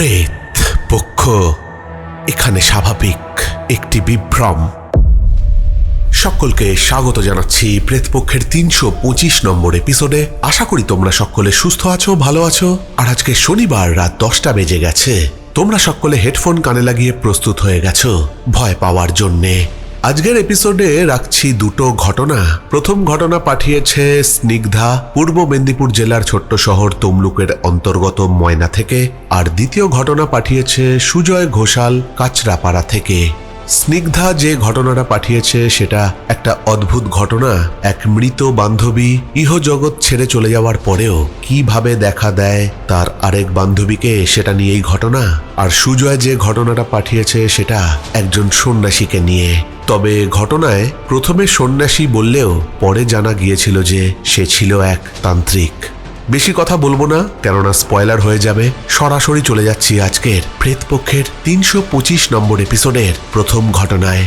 প্রেত পক্ষ, এখানে স্বাভাবিক একটি বিভ্রম। সকলকে স্বাগত জানাচ্ছি প্রেতপক্ষের তিনশো পঁচিশ নম্বর এপিসোডে আশা করি তোমরা সকলে সুস্থ আছো, ভালো আছো। আর আজকে শনিবার রাত দশটা বেজে গেছে। তোমরা সকলে হেডফোন কানে লাগিয়ে প্রস্তুত হয়ে গেছো। ভয় পাওয়ার জন্যে। আজকের এপিসোডে রাখছি দুটো ঘটনা। প্রথম ঘটনা পাঠিয়েছে স্নিগ্ধা, পূর্ব মেদিনীপুর জেলার ছোট্ট শহর তমলুকের অন্তর্গত ময়না থেকে। আর দ্বিতীয় ঘটনা পাঠিয়েছে সুজয় ঘোষাল, কাচরাপাড়া থেকে। স্নিগ্ধা যে ঘটনাটা পাঠিয়েছে সেটা একটা অদ্ভুত ঘটনা। এক মৃত বান্ধবী ইহজগৎ ছেড়ে চলে যাওয়ার পরেও কীভাবে দেখা দেয় তার আরেক বান্ধবীকে সেটা নিয়েই ঘটনা? আর সুজয় যে ঘটনাটা পাঠিয়েছে সেটা একজন সন্ন্যাসীকে নিয়ে। তবে ঘটনায় প্রথমে সন্ন্যাসী বললেও পরে জানা গিয়েছিল যে সে ছিল এক তান্ত্রিক। বেশি কথা বলব না, কেননা স্পয়লার হয়ে যাবে। সরাসরি চলে যাচ্ছি আজকের প্রেতপক্ষের তিনশো পঁচিশ নম্বর এপিসোডের প্রথম ঘটনায়।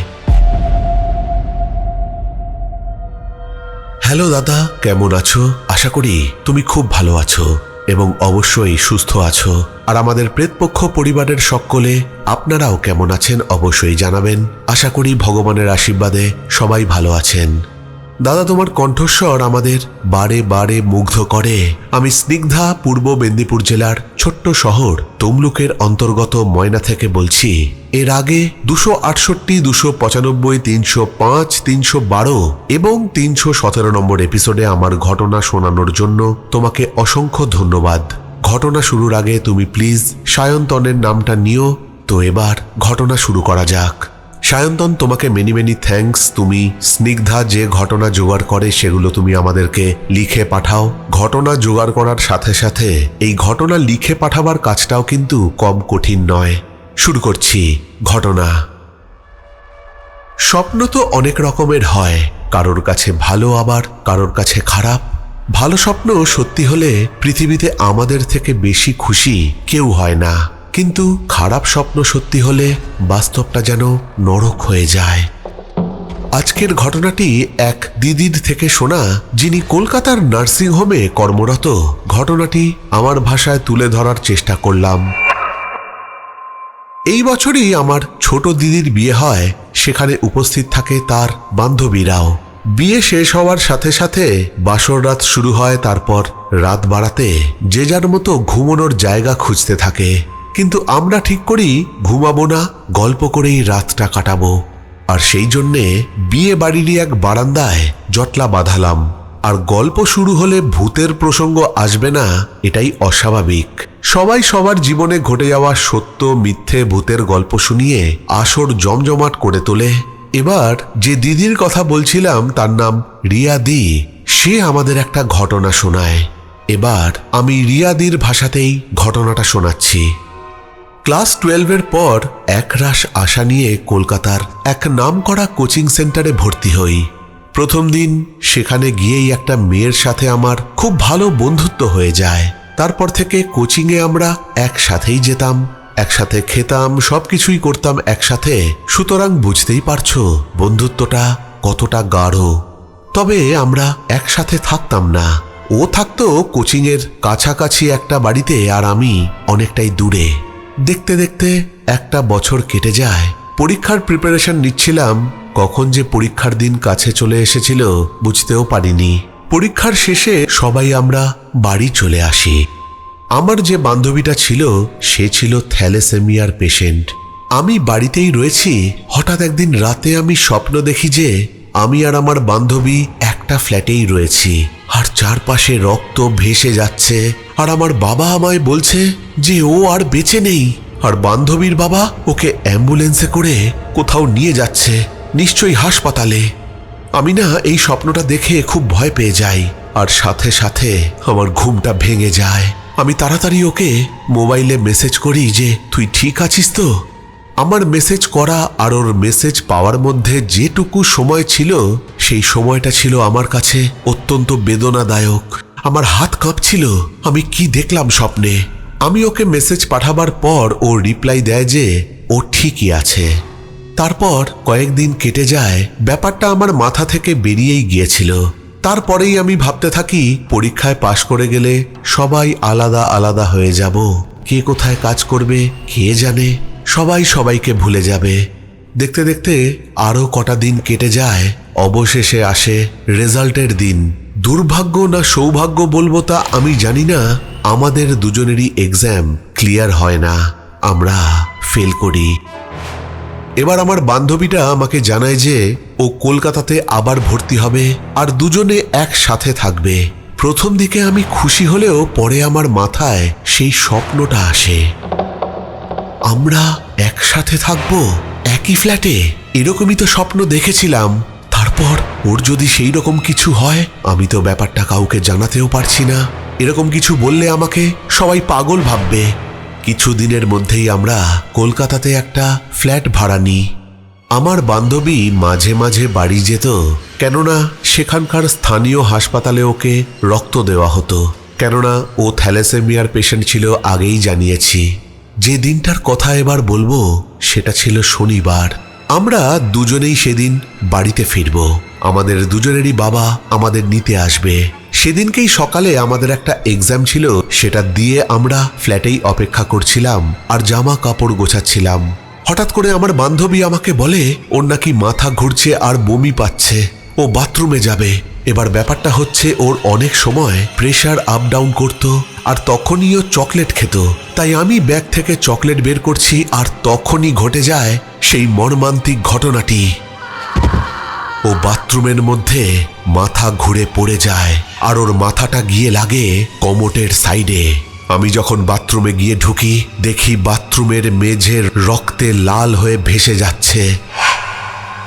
হ্যালো দাদা, কেমন আছো? আশা করি তুমি খুব ভালো আছো এবং অবশ্যই সুস্থ আছো। আর আমাদের প্রেতপক্ষ পরিবারের সকলে, আপনারাও কেমন আছেন অবশ্যই জানাবেন। আশা করি ভগবানের আশীর্বাদে সবাই ভালো আছেন। দাদা, তোমার কণ্ঠস্বর আমাদের বারে বারে মুগ্ধ করে। আমি স্নিগ্ধা, পূর্ব মেদিনীপুর জেলার ছোট্ট শহর তমলুকের অন্তর্গত ময়না থেকে বলছি। এর আগে দুশো আটষট্টি, দুশো পঁচানব্বই, তিনশো পাঁচ, তিনশো বারো এবং তিনশো সতেরো নম্বর এপিসোডে আমার ঘটনা শোনানোর জন্য তোমাকে অসংখ্য ধন্যবাদ। ঘটনা শুরুর আগে তুমি প্লিজ সায়ন্তনের নামটা নিও। তো এবার ঘটনা শুরু করা যাক। সায়ন্তন, তোমাকে মেনি মেনি থ্যাঙ্কস। তুমি স্নিগ্ধা, যে ঘটনা জোগাড় করে, সেগুলো তুমি আমাদেরকে লিখে পাঠাও। ঘটনা জোগাড় করার সাথে সাথে, এই ঘটনা লিখে পাঠাবার কাজটাও কিন্তু কম কঠিন নয়। শুরু করছি ঘটনা। স্বপ্ন তো অনেক রকমের হয়। কারোর কাছে ভালো আবার, কারোর কাছে খারাপ। ভালো স্বপ্ন সত্যি হলে পৃথিবীতে আমাদের থেকে বেশি খুশি কেউ হয় না। কিন্তু খারাপ স্বপ্ন সত্যি হলে বাস্তবটা যেন নরক হয়ে যায়। আজকের ঘটনাটি এক দিদির থেকে শোনা, যিনি কলকাতার নার্সিংহোমে কর্মরত। ঘটনাটি আমার ভাষায় তুলে ধরার চেষ্টা করলাম। এই বছরই আমার ছোট দিদির বিয়ে হয়, সেখানে উপস্থিত থাকে তার বান্ধবীরাও। বিয়ে শেষ হওয়ার সাথে সাথে বাসর রাত শুরু হয়, তারপর রাত বাড়াতে। যে যার মতো ঘুমানোর জায়গা খুঁজতে থাকে। কিন্তু আমরা ঠিক করি ঘুমাবো না, গল্প করেই রাতটা কাটাবো। আর সেই জন্যে বিয়ে বাড়িরই এক বারান্দায় জটলা বাঁধালাম। আর গল্প শুরু হলে ভূতের প্রসঙ্গ আসবে না, এটাই অস্বাভাবিক। সবাই সবার জীবনে ঘটে যাওয়া সত্য, মিথ্যে ভূতের গল্প শুনিয়ে আসর জমজমাট করে তোলে। এবার যে দিদির কথা বলছিলাম, তার নাম রিয়া দি। সে আমাদের একটা ঘটনা শোনায়। এবার আমি রিয়াদির ভাষাতেই ঘটনাটা শোনাচ্ছি। ক্লাস টুয়েলভের পর একরাশ আশা নিয়ে কলকাতার এক নামকরা কোচিং সেন্টারে ভর্তি হই। প্রথম দিন সেখানে গিয়েই একটা মেয়ের সাথে আমার খুব ভালো বন্ধুত্ব হয়ে যায়। তারপর থেকে কোচিংয়ে আমরা একসাথেই যেতাম, একসাথে খেতাম, সবকিছুই করতাম একসাথে। সুতরাং বুঝতেই পারছ, বন্ধুত্বটা কতটা গাঢ়। তবে আমরা একসাথে থাকতাম না। ও থাকতো কোচিংয়ের কাছাকাছি একটা বাড়িতে আর আমি অনেকটাই দূরে। দেখতে দেখতে একটা বছর কেটে যায়। পরীক্ষার প্রিপারেশন নিচ্ছিলাম, কখন যে পরীক্ষার দিন কাছে চলে এসেছিল বুঝতেও পারিনি। পরীক্ষার শেষে সবাই আমরা বাড়ি চলে আসি। আমার যে বান্ধবীটা ছিল, সে ছিল থ্যালেসেমিয়ার পেশেন্ট আমি বাড়িতেই রয়েছি, হঠাৎ একদিন রাতে আমি স্বপ্ন দেখি যে আমি আর আমার বান্ধবী একটা ফ্ল্যাটেই রয়েছি। আর চারপাশে রক্ত ভেসে যাচ্ছে। আর আমার বাবা আমায় বলছে যে ও আর বেঁচে নেই। আর বান্ধবীর বাবা ওকে অ্যাম্বুলেন্সে করে কোথাও নিয়ে যাচ্ছে, নিশ্চয়ই হাসপাতালে। আমি না এই স্বপ্নটা দেখে খুব ভয় পেয়ে যাই। আর সাথে সাথে আমার ঘুমটা ভেঙে যায়। আমি তাড়াতাড়ি ওকে মোবাইলে মেসেজ করি যে, তুই ঠিক আছিস তো? আমার মেসেজ করা আর ওর মেসেজ পাওয়ার মধ্যে যেটুকু সময় ছিল সেই সময়টা ছিল আমার কাছে অত্যন্ত বেদনাদায়ক। আমার হাত কাঁপছিল। আমি কি দেখলাম স্বপ্নে? আমি ওকে মেসেজ পাঠাবার পর ও রিপ্লাই দেয় যে ও ঠিকই আছে। তারপর কয়েকদিন কেটে যায়, ব্যাপারটা আমার মাথা থেকে বেরিয়েই গিয়েছিল। তারপরেই আমি ভাবতে থাকি, পরীক্ষায় পাশ করে গেলে সবাই আলাদা আলাদা হয়ে যাব। কে কোথায় কাজ করবে, কে জানে? সবাই সবাইকে ভুলে যাবে। দেখতে দেখতে আরও কটা দিন কেটে যায়, অবশেষে আসে রেজাল্টের দিন। দুর্ভাগ্য না সৌভাগ্য বলব তা আমি জানি না, আমাদের দুজনেরই এক্সাম ক্লিয়ার হয় না, আমরা ফেল করি। এবার আমার বান্ধবীটা আমাকে জানায় যে, ও কলকাতাতে আবার ভর্তি হবে আর দুজনে একসাথে থাকবে। প্রথম দিকে আমি খুশি হলেও পরে আমার মাথায় সেই স্বপ্নটা আসে। আমরা একসাথে থাকব? একই ফ্ল্যাটে? এরকমই তো স্বপ্ন দেখেছিলাম। তারপর ওর যদি সেই রকম কিছু হয়, আমি তো ব্যাপারটা কাউকে জানাতেও পারছি না। এরকম কিছু বললে আমাকে সবাই পাগল ভাববে। কিছু দিনের মধ্যেই আমরা কলকাতাতে একটা ফ্ল্যাট ভাড়া নিই। আমার বান্ধবী মাঝে মাঝে বাড়ি যেত, কেননা সেখানকার স্থানীয় হাসপাতালে ওকে রক্ত দেওয়া হতো। কেননা ও থ্যালাসেমিয়ার পেশেন্ট ছিল আগেই জানিয়েছি। যে দিনটার কথা এবার বলব, সেটা ছিল শনিবার। আমরা দুজনেই সেদিন বাড়িতে ফিরব। আমাদের দুজনেরই বাবা আমাদের নিতে আসবে। সেদিনকেই সকালে আমাদের একটা এক্সাম ছিল, সেটা দিয়ে আমরা ফ্ল্যাটেই অপেক্ষা করছিলাম আর জামা কাপড় গোছাচ্ছিলাম। হঠাৎ করে আমার বান্ধবী আমাকে বলে, ওর নাকি মাথা ঘুরছে আর বমি পাচ্ছে। ও বাথরুমে যাবে। এবার ব্যাপারটা হচ্ছে, ওর অনেক সময় প্রেশার আপ ডাউন করতো। আর তখনই ও চকলেট খেত। তাই আমি ব্যাগ থেকে চকলেট বের করছি আর তখনই ঘটে যায় সেই মর্মান্তিক ঘটনাটি। ও বাথরুমের মধ্যে মাথা ঘুরে পড়ে যায় আর ওর মাথাটা গিয়ে লাগে কমোটের সাইডে। আমি যখন বাথরুমে গিয়ে ঢুকি, দেখি বাথরুমের মেঝের রক্তে লাল হয়ে ভেসে যাচ্ছে।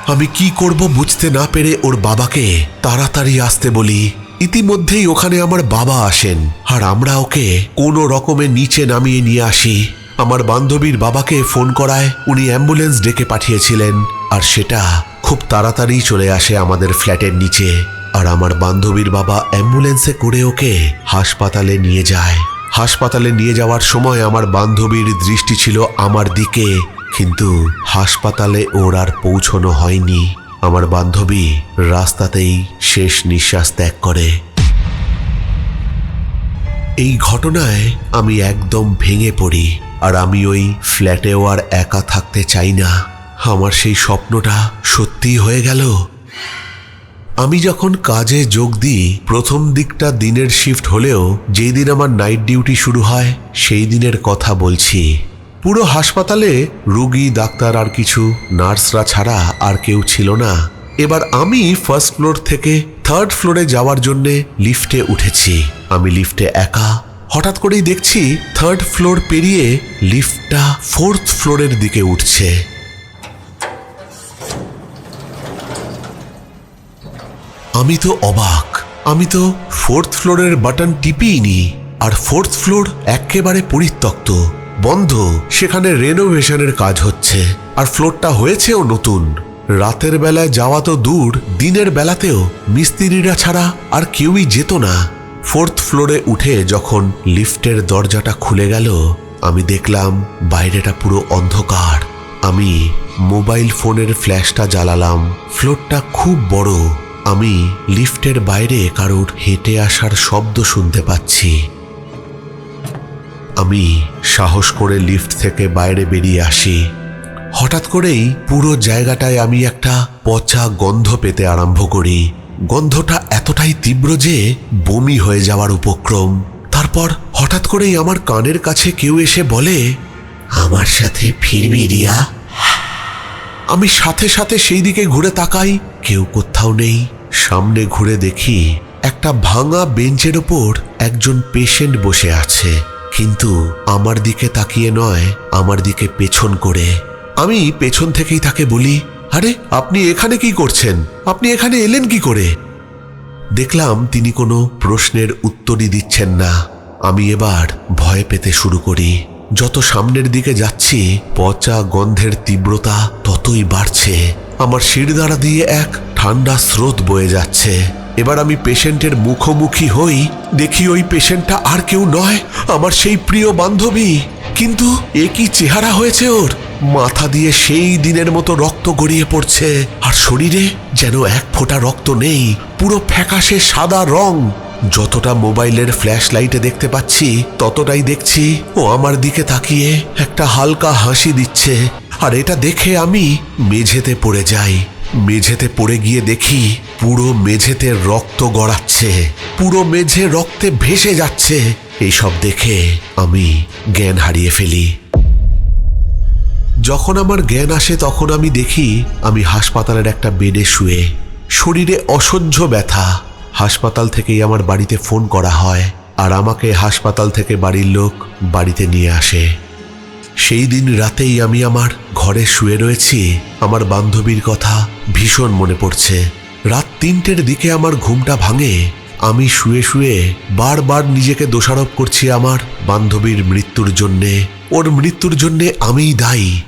আমি কি করব বুঝতে না পেরে ওর বাবাকে তাড়াতাড়ি আসতে বলি ইতিমধ্যেই ওখানে আমার বাবা আসেন। আর আমরা ওকে কোনো রকমে নিচে নামিয়ে নিয়ে আসি। আমার বান্ধবীর বাবাকে ফোন করায় উনি অ্যাম্বুলেন্স ডেকে পাঠিয়েছিলেন। আর সেটা খুব তাড়াতাড়ি চলে আসে আমাদের ফ্ল্যাটের নিচে। আর আমার বান্ধবীর বাবা অ্যাম্বুলেন্সে করে ওকে হাসপাতালে নিয়ে যায়। হাসপাতালে নিয়ে যাওয়ার সময় আমার বান্ধবীর দৃষ্টি ছিল আমার দিকে। কিন্তু হাসপাতালে ওর আর পৌঁছনো হয়নি। আমার বান্ধবী রাস্তাতেই শেষ নিঃশ্বাস ত্যাগ করে। এই ঘটনায় আমি একদম ভেঙে পড়ি, আর আমি ওই ফ্ল্যাটেও আর একা থাকতে চাই না। আমার সেই স্বপ্নটা সত্যি হয়ে গেল। আমি যখন কাজে যোগ দিই, প্রথম দিকটা দিনের শিফট হলেও যেই দিন আমার নাইট ডিউটি শুরু হয়, সেই দিনের কথা বলছি। পুরো হাসপাতালে রুগী, ডাক্তার আর কিছু নার্সরা ছাড়া আর কেউ ছিল না। এবার আমি ফার্স্ট ফ্লোর থেকে থার্ড ফ্লোরে যাওয়ার জন্যে লিফটে উঠেছি। আমি লিফটে একা। হঠাৎ করেই দেখছি থার্ড ফ্লোর পেরিয়ে লিফটটা ফোর্থ ফ্লোরের দিকে উঠছে। আমি তো অবাক। আমি তো ফোর্থ ফ্লোরের বাটন টিপিনি আর ফোর্থ ফ্লোর একেবারে পরিত্যক্ত। বন্ধ। সেখানে রেনোভেশনের কাজ হচ্ছে। আর ফ্লোরটা হয়েছেও নতুন। রাতের বেলায় যাওয়া তো দূর, দিনের বেলাতেও মিস্ত্রিরা ছাড়া আর কেউই যেত না। ফোর্থ ফ্লোরে উঠে যখন লিফটের দরজাটা খুলে গেল, আমি দেখলাম বাইরেটা পুরো অন্ধকার। আমি মোবাইল ফোনের ফ্ল্যাশটা জ্বালালাম। ফ্লোরটা খুব বড়। আমি লিফটের বাইরে কারোর হেঁটে আসার শব্দ শুনতে পাচ্ছি। আমি সাহস করে লিফট থেকে বাইরে বেরিয়ে আসি। হঠাৎ করেই পুরো জায়গাটায় আমি একটা পচা গন্ধ পেতে আরম্ভ করি। গন্ধটা এতটাই তীব্র যে বমি হয়ে যাওয়ার উপক্রম। তারপর হঠাৎ করেই আমার কানের কাছে কেউ এসে বলে, আমার সাথে ফিরবি রিয়া। আমি সাথে সাথে সেই দিকে ঘুরে তাকাই, কেউ কোথাও নেই। সামনে ঘুরে দেখি একটা ভাঙা বেঞ্চের ওপর একজন পেশেন্ট বসে আছে। কিন্তু আমার দিকে তাকিয়ে নয়, আমার দিকে পেছন করে। আমি পেছন থেকেই তাকে বলি, আরে, আপনি এখানে কি করছেন? আপনি এখানে এলেন কি করে? দেখলাম তিনি কোনো প্রশ্নের উত্তরই দিচ্ছেন না। আমি এবার ভয় পেতে শুরু করি। যত সামনের দিকে যাচ্ছি, পচা গন্ধের তীব্রতা ততই বাড়ছে। আমার শিরদাঁড়া দিয়ে এক ঠান্ডা স্রোত বয়ে যাচ্ছে। এবার আমি পেশেন্টের মুখোমুখি হই, দেখি ওই পেশেন্টটা আর কেউ নয়, আমার সেই প্রিয় বান্ধবী। কিন্তু এ কি চেহারা হয়েছে ওর? মাথা দিয়ে সেই দিনের মতো রক্ত গড়িয়ে পড়ছে, আর শরীরে যেন এক ফোঁটা রক্ত নেই, পুরো ফ্যাকাশে সাদা রং। যতটা মোবাইলের ফ্ল্যাশ লাইটে দেখতে পাচ্ছি, ততটাই দেখছি ও আমার দিকে তাকিয়ে একটা হালকা হাসি দিচ্ছে, আর এটা দেখে আমি মেঝেতে পড়ে যাই। মেঝেতে পড়ে গিয়ে দেখি পুরো মেঝেতে রক্ত গড়াচ্ছে, পুরো মেঝে রক্তে ভেসে যাচ্ছে। এইসব দেখে আমি জ্ঞান হারিয়ে ফেলি। যখন আমার জ্ঞান আসে তখন আমি দেখি আমি হাসপাতালের একটা বেডে শুয়ে। শরীরে অসহ্য ব্যথা। হাসপাতাল থেকেই আমার বাড়িতে ফোন করা হয় আর আমাকে হাসপাতাল থেকে বাড়ির লোক বাড়িতে নিয়ে আসে। সেই দিন রাতেই আমি আমার ঘরে শুয়ে রয়েছি। আমার বান্ধবীর কথা ভীষণ মনে পড়ছে। রাত তিনটের দিকে আমার ঘুমটা ভাঙে। আমি শুয়ে শুয়ে বারবার নিজেকে দোষারোপ করছি আমার বান্ধবীর মৃত্যুর জন্যে। ওর মৃত্যুর জন্যে আমিই দায়ী।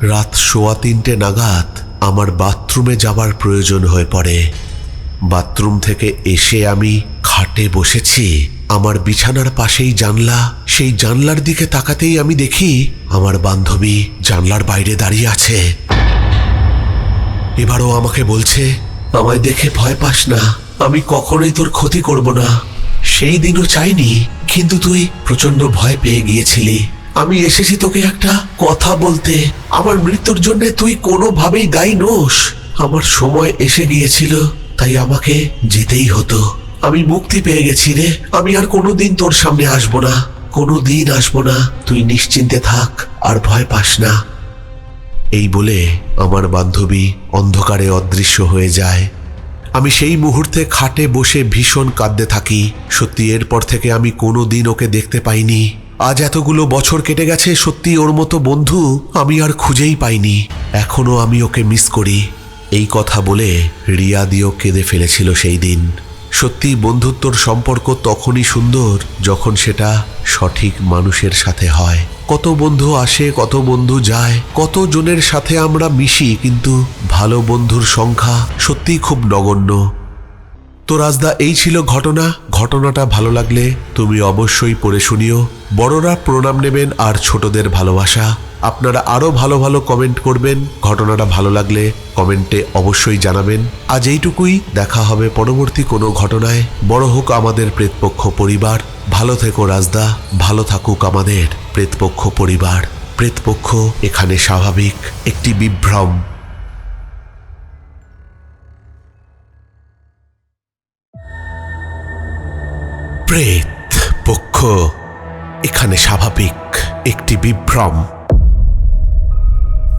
রাত সোয়া তিনটে নাগাদ আমার বাথরুমে যাবার প্রয়োজন হয়ে পড়ে। বাথরুম থেকে এসে আমি খাটে বসেছি। আমার বিছানার পাশেই জানলা, সেই জানলার দিকে তাকাতেই আমি দেখি আমার বান্ধবী জানলার বাইরে দাঁড়িয়ে আছে। এবারও আমাকে বলছে, আমায় দেখে ভয় পাস না, আমি কখনোই তোর ক্ষতি করব না। সেই দিনও চাইনি, কিন্তু তুই প্রচণ্ড ভয় পেয়ে গিয়েছিলি। আমি এসেছি তোকে একটা কথা বলতে, আমার মৃত্যুর জন্য তুই কোনোভাবেই দায়ী নোস। আমার সময় এসে গিয়েছিল, তাই আমাকে যেতেই হতো। আমি মুক্তি পেয়ে গেছি রে। আমি আর কোনোদিন তোর সামনে আসব না। কোনো দিন আসব না। তুই নিশ্চিন্তে থাক আর ভয় পাস না। এই বলে আমার বান্ধবী অন্ধকারে অদৃশ্য হয়ে যায়। আমি সেই মুহূর্তে খাটে বসে ভীষণ কাঁদতে থাকি। সত্যি এরপর থেকে আমি কোনো দিন ওকে দেখতে পাইনি। আজ এতগুলো বছর কেটে গেছে, সত্যি ওর মতো বন্ধু আমি আর খুঁজেই পাইনি। এখনও আমি ওকে মিস করি। এই কথা বলে রিয়া দিও কেঁদে ফেলেছিল সেই দিন। সত্যি বন্ধুত্বর সম্পর্ক তখনই সুন্দর যখন সেটা সঠিক মানুষের সাথে হয়। কত বন্ধু আসে, কত বন্ধু যায়, কত জনের সাথে আমরা মিশি, কিন্তু ভালো বন্ধুর সংখ্যা সত্যিই খুব নগণ্য। তো রাজদা এই ছিল ঘটনা। ঘটনাটা ভালো লাগলে তুমি অবশ্যই পড়ে শুনিও। বড়রা প্রণাম নেবেন আর ছোটদের ভালোবাসা। আপনারা আরও ভালো ভালো কমেন্ট করবেন। ঘটনাটা ভালো লাগলে কমেন্টে অবশ্যই জানাবেন। আজ এইটুকুই। দেখা হবে পরবর্তী কোনো ঘটনায়। বড় হোক আমাদের প্রেতপক্ষ পরিবার। ভালো থেকো রাজদা। ভালো থাকুক আমাদের প্রেতপক্ষ পরিবার। প্রেতপক্ষ এখানে স্বাভাবিক। একটি বিভ্রম। প্রেত পক্ষ এখানে স্বাভাবিক একটি বিভ্রম।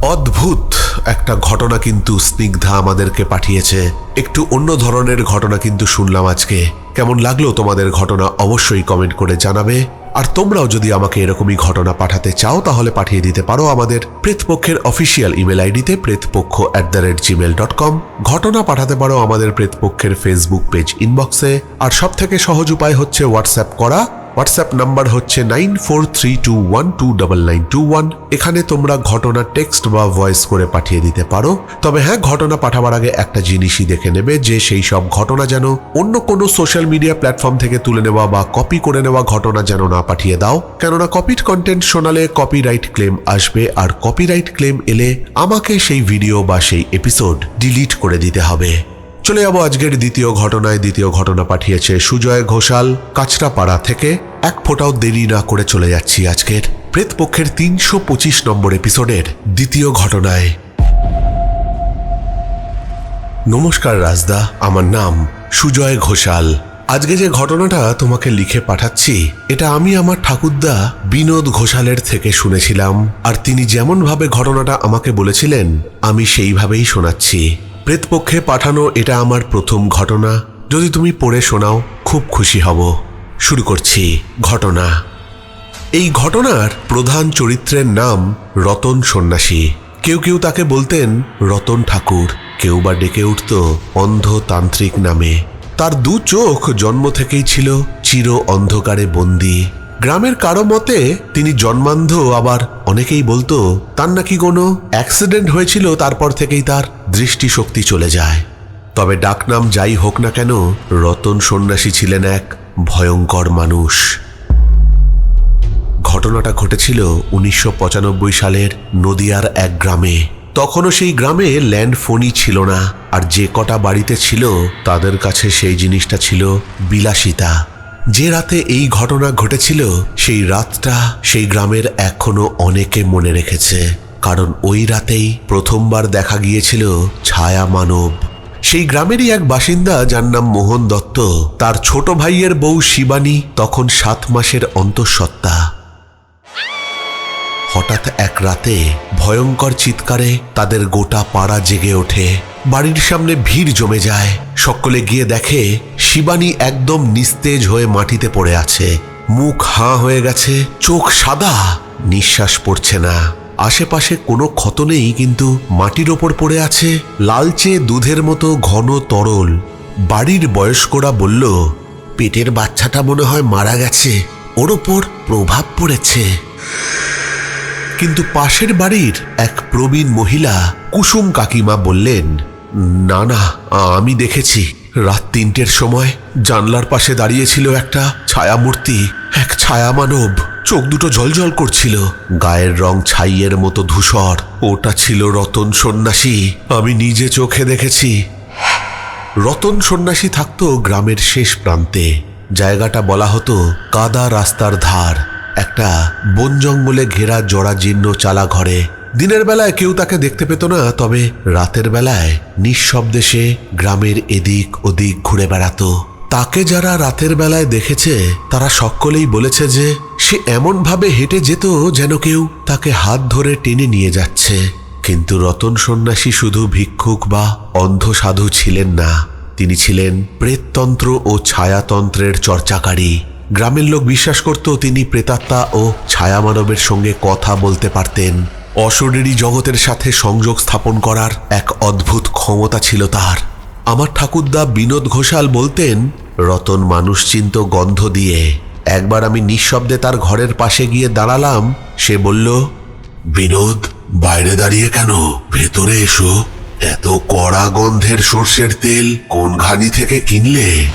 অদ্ভুত একটা ঘটনা কিন্তু স্নিগ্ধা আমাদেরকে পাঠিয়েছে। একটু অন্য ধরনের ঘটনা কিন্তু শুনলাম আজকে। কেমন লাগল তোমাদের ঘটনা অবশ্যই কমেন্ট করে জানাবে। আর তোমরাও যদি আমাকে এরকমই ঘটনা পাঠাতে চাও, তাহলে পাঠিয়ে দিতে পারো আমাদের প্রেতপক্ষের অফিসিয়াল ইমেল আইডিতে Pretpaksha at the rate Gmail dot com ঘটনা পাঠাতে পারো আমাদের প্রেতপক্ষের ফেসবুক পেজ ইনবক্সে আর সব থেকে সহজ উপায় হচ্ছে হোয়াটসঅ্যাপ করা। হোয়াটসঅ্যাপ নাম্বার হচ্ছে nine four three two one two double nine two one এখানে তোমরা ঘটনা টেক্সট বা ভয়েস করে পাঠিয়ে দিতে পারো। তবে হ্যাঁ ঘটনা পাঠাবার আগে একটা জিনিসই দেখে নেবে যে সেই সব ঘটনা যেন অন্য কোনো সোশ্যাল মিডিয়া প্ল্যাটফর্ম থেকে তুলে নেওয়া বা কপি করে নেওয়া ঘটনা যেন না পাঠিয়ে দাও। কেননা কপিড কন্টেন্ট শোনালে কপিরাইট ক্লেম আসবে আর কপিরাইট ক্লেম এলে আমাকে সেই ভিডিও বা সেই এপিসোড ডিলিট করে দিতে হবে। চলে যাব আজকের দ্বিতীয় ঘটনায়। দ্বিতীয় ঘটনা পাঠিয়েছে সুজয় ঘোষাল কাছড়াপাড়া থেকে। এক ফোঁটাও দেরি না করে চলে যাচ্ছি আজকের প্রেতপক্ষের তিনশো পঁচিশ নম্বর এপিসোডের দ্বিতীয় ঘটনায়। নমস্কার রাজদা, আমার নাম সুজয় ঘোষাল। আজকে যে ঘটনাটা তোমাকে লিখে পাঠাচ্ছি, এটা আমি আমার ঠাকুরদা বিনোদ ঘোষালের থেকে শুনেছিলাম। আর তিনি যেমনভাবে ঘটনাটা আমাকে বলেছিলেন, আমি সেইভাবেই শোনাচ্ছি। প্রেতপক্ষে পাঠানো এটা আমার প্রথম ঘটনা। যদি তুমি পড়ে শোনাও, খুব খুশি হব। শুরু করছি ঘটনা। এই ঘটনার প্রধান চরিত্রের নাম রতন সন্ন্যাসী। কেউ কেউ তাকে বলতেন রতন ঠাকুর। কেউ বা ডেকে উঠত অন্ধতান্ত্রিক নামে। তার দু চোখ জন্ম থেকেই ছিল চির অন্ধকারে বন্দী। গ্রামের কারও মতে, তিনি জন্মান্ধ, আবার অনেকেই বলতো, তার নাকি কোনো অ্যাক্সিডেন্ট হয়েছিল, তারপর থেকেই তার দৃষ্টিশক্তি চলে যায়। তবে ডাকনাম যাই হোক না কেন, রতন সন্ন্যাসী ছিলেন এক ভয়ঙ্কর মানুষ। ঘটনাটা ঘটেছিল উনিশশো পঁচানব্বই সালের নদিয়ার এক গ্রামে। তখনও সেই গ্রামে ল্যান্ড ফোনই ছিল না, আর যে কটা বাড়িতে ছিল, তাদের কাছে সেই জিনিসটা ছিল বিলাসিতা। যে রাতে এই ঘটনা ঘটেছিল, সেই রাতটা সেই গ্রামের এখনও অনেকে মনে রেখেছে। কারণ ওই রাতেই প্রথমবার দেখা গিয়েছিল ছায়া মানব। সেই গ্রামেরই এক বাসিন্দা যার নাম মোহন দত্ত, তার ছোট ভাইয়ের বউ শিবানী তখন সাত মাসের অন্তঃসত্ত্বা। হঠাৎ এক রাতে ভয়ঙ্কর চিৎকারে তাদের গোটা পাড়া জেগে ওঠে। বাড়ির সামনে ভিড় জমে যায়। সকলে গিয়ে দেখে শিবানী একদম নিস্তেজ হয়ে মাটিতে পড়ে আছে। মুখ হাঁ হয়ে গেছে, চোখ সাদা, নিঃশ্বাস পড়ছে না। আশেপাশে কোনো ক্ষত নেই, কিন্তু মাটির ওপর পড়ে আছে লালচে দুধের মতো ঘন তরল। বাড়ির বয়স্করা বলল, পেটের বাচ্চাটা মনে হয় মারা গেছে, ওর ওপর প্রভাব পড়েছে। কিন্তু পাশের বাড়ির এক প্রবীণ মহিলা কুসুম কাকিমা বললেন, না না, আমি দেখেছি। রাত তিনটের সময় জানলার পাশে দাঁড়িয়েছিল একটা ছায়ামূর্তি, এক ছায়া মানব চোখ দুটো জলজল করছিল। গায়ের রং ছাইয়ের মতো ধূসর। ওটা ছিল রতন সন্ন্যাসী। আমি নিজে চোখে দেখেছি। রতন সন্ন্যাসী থাকতো গ্রামের শেষ প্রান্তে। জায়গাটা বলা হতো কাদা রাস্তার ধার। একটা বন জঙ্গলে ঘেরা জরাজীর্ণ চালা ঘরে দিনের বেলায় কেউ তাকে দেখতে পেত না, তবে রাতের বেলায় নিঃশব্দে সে গ্রামের এদিক ওদিক ঘুরে বেড়াতো। তাকে যারা রাতের বেলায় দেখেছে, তারা সকলেই বলেছে যে সে এমনভাবে হেঁটে যেত যেন কেউ তাকে হাত ধরে টেনে নিয়ে যাচ্ছে। কিন্তু রতন সন্ন্যাসী শুধু ভিক্ষুক বা অন্ধ সাধু ছিলেন না, তিনি ছিলেন প্রেততন্ত্র ও ছায়াতন্ত্রের চর্চাকারী। গ্রামের লোক বিশ্বাস করত তিনি প্রেতাত্মা ও ছায়ামানবের সঙ্গে কথা বলতে পারতেন। অশরীরী জগতের সাথে সংযোগ স্থাপন করার এক অদ্ভুত ক্ষমতা ছিল তার আমার ঠাকুরদা বিনোদ ঘোষাল বলতেন, রতন মানুষ চিন্ত গন্ধ দিয়ে। একবার আমি নিঃশব্দে তার ঘরের পাশে গিয়ে দাঁড়ালাম, সে বলল, বিনোদ, বাইরে দাঁড়িয়ে কেন? ভেতরে এসো। এত কড়া গন্ধের সর্ষের তেল কোন ঘানি থেকে কিনলে?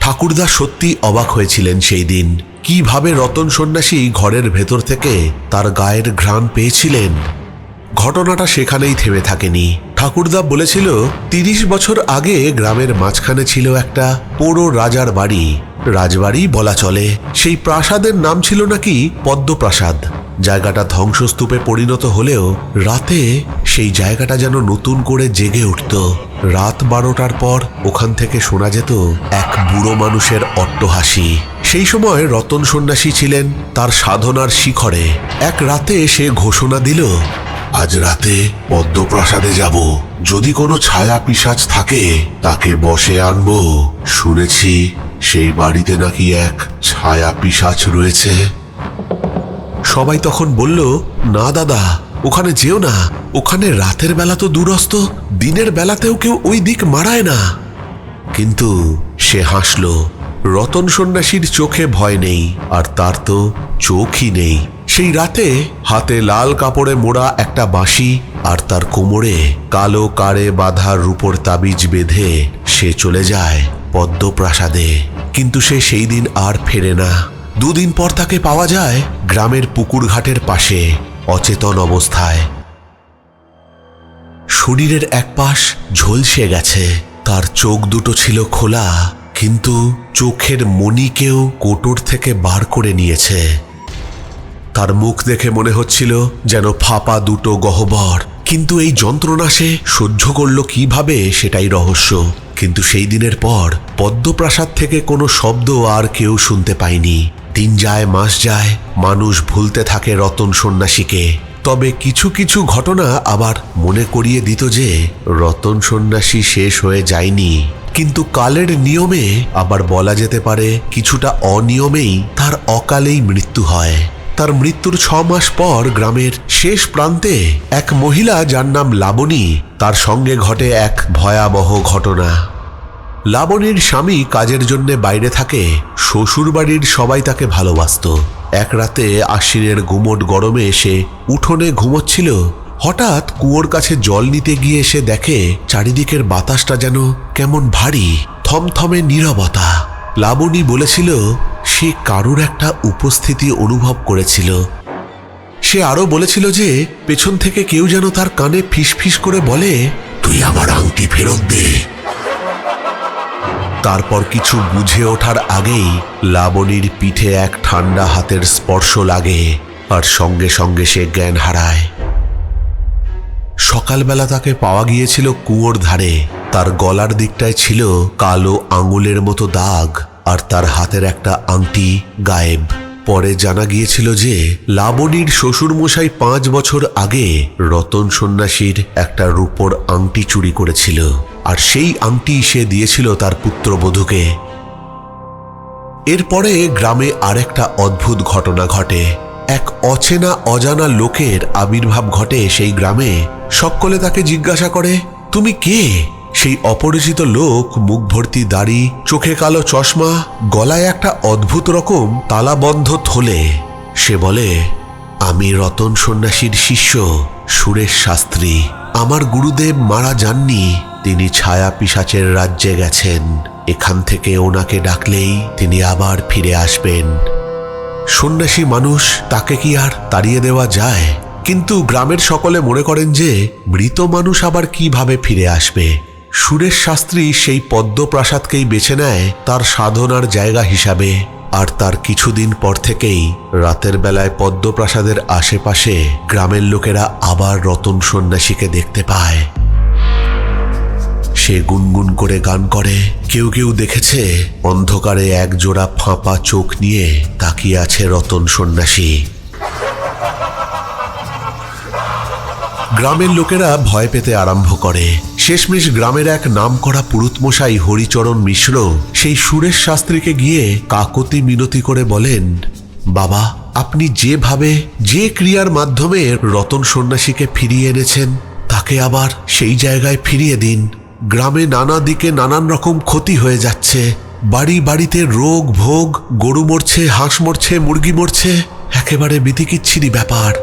ঠাকুরদা সত্যি অবাক হয়েছিলেন সেই দিন। কীভাবে রতন সন্ন্যাসী ঘরের ভেতর থেকে তার গায়ের ঘ্রাণ পেয়েছিলেন? ঘটনাটা সেখানেই থেমে থাকেনি। ঠাকুরদা বলেছিল, তিরিশ বছর আগে গ্রামের মাঝখানে ছিল একটা পোড়ো রাজার বাড়ি। রাজবাড়ি বলা চলে। সেই প্রাসাদের নাম ছিল নাকি পদ্মপ্রাসাদ। জায়গাটা ধ্বংসস্তূপে পরিণত হলেও রাতে সেই জায়গাটা যেন নতুন করে জেগে উঠত। রাত বারোটার পর ওখান থেকে শোনা যেত এক বুড়ো মানুষের অট্টহাসি। সেই সময় রতন সন্ন্যাসী ছিলেন তার সাধনার শিখরে। এক রাতে সে ঘোষণা দিল, আজ রাতে পদ্মপ্রাসাদে যাব। যদি কোনো ছায়া পিসাজ থাকে, তাকে বসে আনব। শুনেছি সেই বাড়িতে নাকি এক ছায়া পিসাচ রয়েছে। সবাই তখন বলল, না দাদা, ওখানে যেও না। ওখানে রাতের বেলা তো দূরস্থ দিনের বেলাতেও কেউ ওই দিক মারায় না। কিন্তু সে হাসল রতন সন্ন্যাসীর চোখে ভয় নেই, আর তার তো চোখই নেই। সেই রাতে হাতে লাল কাপড়ে মোড়া একটা বাঁশি, আর তার কোমরে কালো কারে বাঁধা রূপর তাবিজ বেঁধে সে চলে যায় পদ্মপ্রাসাদে। কিন্তু সে সেই দিন আর ফেরে না। দুদিন পর তাকে পাওয়া যায় গ্রামের পুকুর ঘাটের পাশে, অচেতন অবস্থায়। শরীরের এক পাশ ঝলসে গেছে, তার চোখ দুটো ছিল খোলা কিন্তু চোখের মণিকেও কোটর থেকে বার করে নিয়েছে। তার মুখ দেখে মনে হচ্ছিল যেন ফাপা দুটো গহ্বর। কিন্তু এই যন্ত্রণা সে সহ্য করল কীভাবে সেটাই রহস্য। কিন্তু সেই দিনের পর পদ্মপ্রাসাদ থেকে কোনো শব্দ আর কেউ শুনতে পায়নি। দিন যায়, মাস যায়, মানুষ ভুলতে থাকে রতন সন্ন্যাসীকে। তবে কিছু কিছু ঘটনা আবার মনে করিয়ে দিত যে রতন সন্ন্যাসী শেষ হয়ে যায়নি। কিন্তু কালের নিয়মে আবার বলা যেতে পারে, কিছুটা অনিয়মেই তার অকালেই মৃত্যু হয়। তার মৃত্যুর ছ মাস পর গ্রামের শেষ প্রান্তে এক মহিলা যার নাম লাবণী, তার সঙ্গে ঘটে এক ভয়াবহ ঘটনা। লাবণীর স্বামী কাজের জন্য বাইরে থাকে, শ্বশুরবাড়ির সবাই তাকে ভালোবাসত। এক রাতে আশ্বিনের গুমট গরমে এসে উঠোনে ঘুমোচ্ছিল হঠাৎ কুয়োর কাছে জল নিতে গিয়ে এসে দেখে চারিদিকের বাতাসটা যেন কেমন ভারী, থমথমে নীরবতা। লাবণী বলেছিল, সে কারুর একটা উপস্থিতি অনুভব করেছিল। সে আরও বলেছিল যে, পেছন থেকে কেউ যেন তার কানে ফিসফিস করে বলে, তুই আমার আংটি ফেরত দে তারপর কিছু বুঝে ওঠার আগেই লাবণীর পিঠে এক ঠান্ডা হাতের স্পর্শ লাগে, আর সঙ্গে সঙ্গে সে জ্ঞান হারায়। সকালবেলা তাকে পাওয়া গিয়েছিল কুয়োর ধারে। তার গলার দিকটায় ছিল কালো আঙুলের মতো দাগ আর তার হাতের একটা আংটি গায়েব। পরে জানা গিয়েছিল যে লাবণীর শ্বশুরমশাই পাঁচ বছর আগে রতন সন্ন্যাসীর একটা রূপোর আংটি চুরি করেছিল আর সেই আংটি সে দিয়েছিল তার পুত্রবধূকে। এরপরে গ্রামে আরেকটা অদ্ভুত ঘটনা ঘটে। এক অচেনা, অজানা লোকের আবির্ভাব ঘটে সেই গ্রামে। সকলে তাকে জিজ্ঞাসা করে, তুমি কে? সেই অপরিচিত লোক মুখ ভর্তি দাড়ি, চোখে কালো চশমা, গলায় একটা অদ্ভুত রকম তালাবন্ধ থলে। সে বলে, আমি রতন সন্ন্যাসীর শিষ্য, সুরেশ শাস্ত্রী। আমার গুরুদেব মারা যাননি, তিনি ছায়া পিসাচের রাজ্যে গেছেন। এখান থেকে ওনাকে ডাকলেই তিনি আবার ফিরে আসবেন। সন্ন্যাসী মানুষ তাকে কি আর তাড়িয়ে দেওয়া যায়? কিন্তু গ্রামের সকলে মনে করেন যে, মৃত মানুষ আবার কীভাবে ফিরে আসবে? সুরেশ শাস্ত্রী সেই পদ্মপ্রাসাদকেই বেছে নেয় তার সাধনার জায়গা হিসাবে। আর তার কিছুদিন পর থেকেই রাতের বেলায় পদ্মপ্রাসাদের আশেপাশে গ্রামের লোকেরা আবার রতন সন্ন্যাসীকে দেখতে পায়। সে গুনগুন করে গান করে। কেউ কেউ দেখেছে অন্ধকারে এক জোড়া ফাঁপা চোখ নিয়ে তাকিয়ে আছে রতন সন্ন্যাসী। গ্রামের লোকেরা ভয় পেতে আরম্ভ করে। শেষমেশ গ্রামের এক নামকরা পুরুতমশাই হরিচরণ মিশ্র সেই সুরেশ শাস্ত্রীকে গিয়ে কাকতি মিনতি করে বলেন, বাবা, আপনি যেভাবে যে ক্রিয়ার মাধ্যমে রতন সন্ন্যাসীকে ফিরিয়ে এনেছেন, তাকে আবার সেই জায়গায় ফিরিয়ে দিন। গ্রামে নানা দিকে নানান রকম ক্ষতি হয়ে যাচ্ছে। বাড়ি বাড়িতে রোগ, ভোগ, গরু মরছে, হাঁস মরছে, মুরগি মরছে, একেবারে বিতিকিচ্ছিরি ব্যাপার।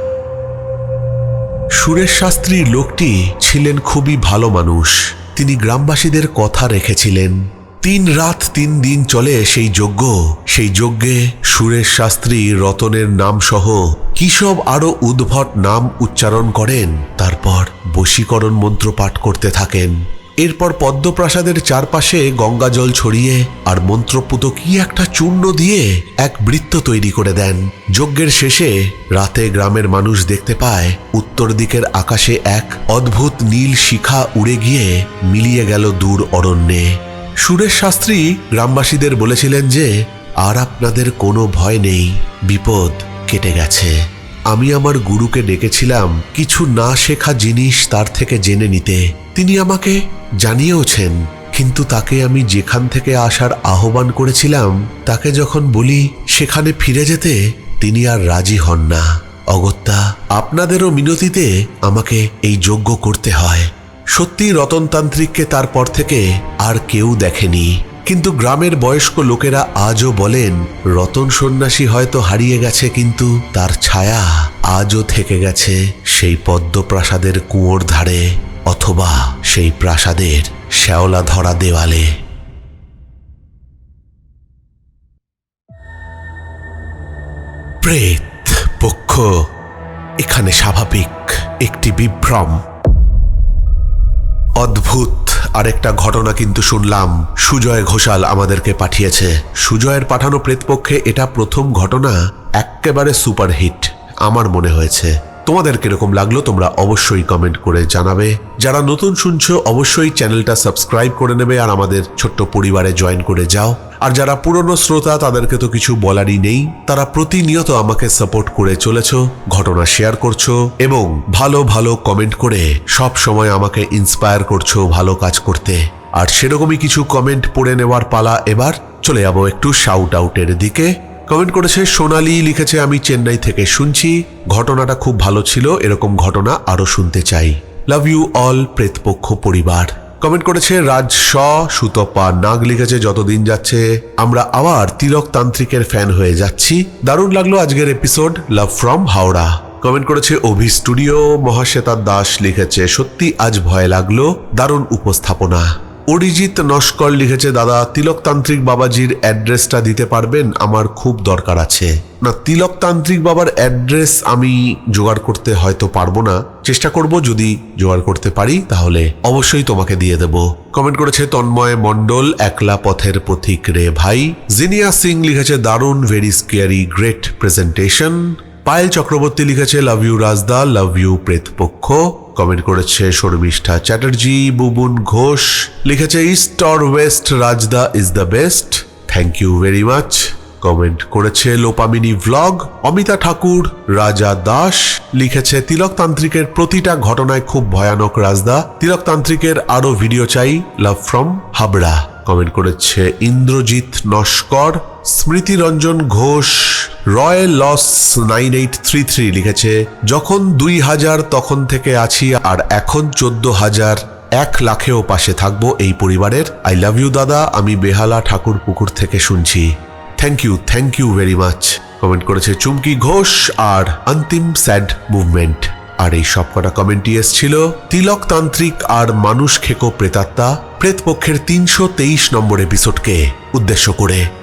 সুরেশ শাস্ত্রী লোকটি ছিলেন খুবই ভালো মানুষ। তিনি গ্রামবাসীদের কথা রেখেছিলেন। তিন রাত তিন দিন চলে সেই যজ্ঞ। সেই যজ্ঞে সুরেশ শাস্ত্রী রতনের নাম সহ কি সব আরও উদ্ভট নাম উচ্চারণ করেন। তারপর বশীকরণ মন্ত্র পাঠ করতে থাকেন। এরপর পদ্মপ্রাসাদের চারপাশে গঙ্গা জল ছড়িয়ে আর মন্ত্রপুত কি একটা চূর্ণ দিয়ে এক বৃত্ত তৈরি করে দেন। যজ্ঞের শেষে রাতে গ্রামের মানুষ দেখতে পায়, উত্তর দিকের আকাশে এক অদ্ভুত নীল শিখা উড়ে গিয়ে মিলিয়ে গেল দূর অরণ্যে। সুরেশ শাস্ত্রী গ্রামবাসীদের বলেছিলেন যে, আর আপনাদের কোনো ভয় নেই, বিপদ কেটে গেছে। আমি আমার গুরুকে ডেকেছিলাম কিছু না শেখা জিনিস তার থেকে জেনে নিতে। তিনি আমাকে জানিয়েওছেন, কিন্তু তাকে আমি যেখান থেকে আসার আহ্বান করেছিলাম, তাকে যখন বলি, সেখানে ফিরে যেতে? তিনি আর রাজি হন না। অগত্যা, আপনাদেরও মিনতিতে আমাকে এই যজ্ঞ করতে হয়। সত্যি রতনতান্ত্রিককে তারপর থেকে আর কেউ দেখেনি। কিন্তু গ্রামের বয়স্ক লোকেরা আজও বলেন, রতন সন্ন্যাসী হয়তো হারিয়ে গেছে, কিন্তু তার ছায়া আজও থেকে গেছে সেই পদ্মপ্রাসাদের কুয়োর ধারে অথবা সেই প্রাসাদের শ্যাওলা ধরা দেওয়ালে। প্রেত পক্ষ, এখানে স্বাভাবিক একটি বিভ্রম। অদ্ভুত আরেকটা ঘটনা কিন্তু শুনলাম। সুজয় ঘোষাল আমাদেরকে পাঠিয়েছে। সুজয়ের পাঠানো প্রেতপক্ষে এটা প্রথম ঘটনা একেবারে সুপারহিট, আমার মনে হয়েছে। তোমাদের কীরকম লাগল তোমরা অবশ্যই কমেন্ট করে জানাবে। যারা নতুন শুনছো, অবশ্যই চ্যানেলটা সাবস্ক্রাইব করে নেবে আর আমাদের ছোট্ট পরিবারে জয়েন করে যাও। আর যারা পুরনো শ্রোতা, তাদেরকে তো কিছু বলারই নেই। তারা প্রতিনিয়ত আমাকে সাপোর্ট করে চলেছ, ঘটনা শেয়ার করছ এবং ভালো ভালো কমেন্ট করে সব সময় আমাকে ইন্সপায়ার করছ ভালো কাজ করতে। আর সেরকমই কিছু কমেন্ট পড়ে নেওয়ার পালা এবার চলে যাব একটু শাউট আউটের দিকে। কমেন্ট করেছে, সোনালি লিখেছে, আমি চেন্নাই থেকে শুনছি। ঘটনাটা খুব ভালো ছিল, এরকম ঘটনা আরও শুনতে চাই। লাভ ইউ অল প্রেতপক্ষ পরিবার। কমেন্ট করেছে, রাজ স সুতপা নাগ লিখেছে, যতদিন যাচ্ছে, আমরা আবার তিলক তান্ত্রিকের ফ্যান হয়ে যাচ্ছি। দারুণ লাগল আজকের episode love from Howrah. Comment করেছে, অভি স্টুডিও মহাশ্বেতা দাস লিখেছে, সত্যি আজ ভয় লাগল। দারুণ উপস্থাপনা। অরিজিৎ নস্কর লিখেছে, দাদা, তিলকতান্ত্রিক বাবাজির অ্যাড্রেসটা দিতে পারবেন? আমার খুব দরকার আছে। না, তিলকতান্ত্রিক বাবার অ্যাড্রেস আমি জোগাড় করতে হয়তো পারব না। চেষ্টা করব যদি জোগাড় করতে পারি, তাহলে অবশ্যই তোমাকে দিয়ে দেব। কমেন্ট করেছে, তন্ময় মণ্ডল, একলা পথের পথিক রে ভাই। জিনিয়া সিং লিখেছে, দারুণ very scary great presentation Payel Chakraborty লিখেছে লাভ ইউ রাজদা লাভ ইউ প্রেতপক্ষ কমেন্ট করেছে শর্মিষ্ঠা চ্যাটার্জি বুবুন ঘোষ লিখেছে east or west Rajda is the best thank you very much comment করেছে লোপামিনী ভ্লগ অমিতা ঠাকুর রাজা দাস লিখেছে তিলকতান্ত্রিকের প্রতিটা ঘটনায় খুব ভয়ানক রাজদা তিলকতান্ত্রিকের আরও ভিডিও চাই লাভ ফ্রম হাবড়া কমেন্ট করেছে Indrajit Naskar Smriti Ranjan Ghosh, royal loss nine eight three three লিখেছে, যখন দুই হাজার তখন থেকে আছি আর এখন চোদ্দ হাজার এক লাখেও পাশে থাকব এই পরিবারের। আই লাভ ইউ দাদা, আমি বেহালা ঠাকুর পুকুর থেকে শুনছি। Thank you thank you very much comment করেছে চুমকি ঘোষ আর অন্তিম স্যাড মুভমেন্ট আর এই সবকটা কমেন্টই এসছিল তিলকতান্ত্রিক আর মানুষ খেকো প্রেতাত্মা, প্রেতপক্ষের তিনশো তেইশ নম্বর এপিসোডকে উদ্দেশ্য করে।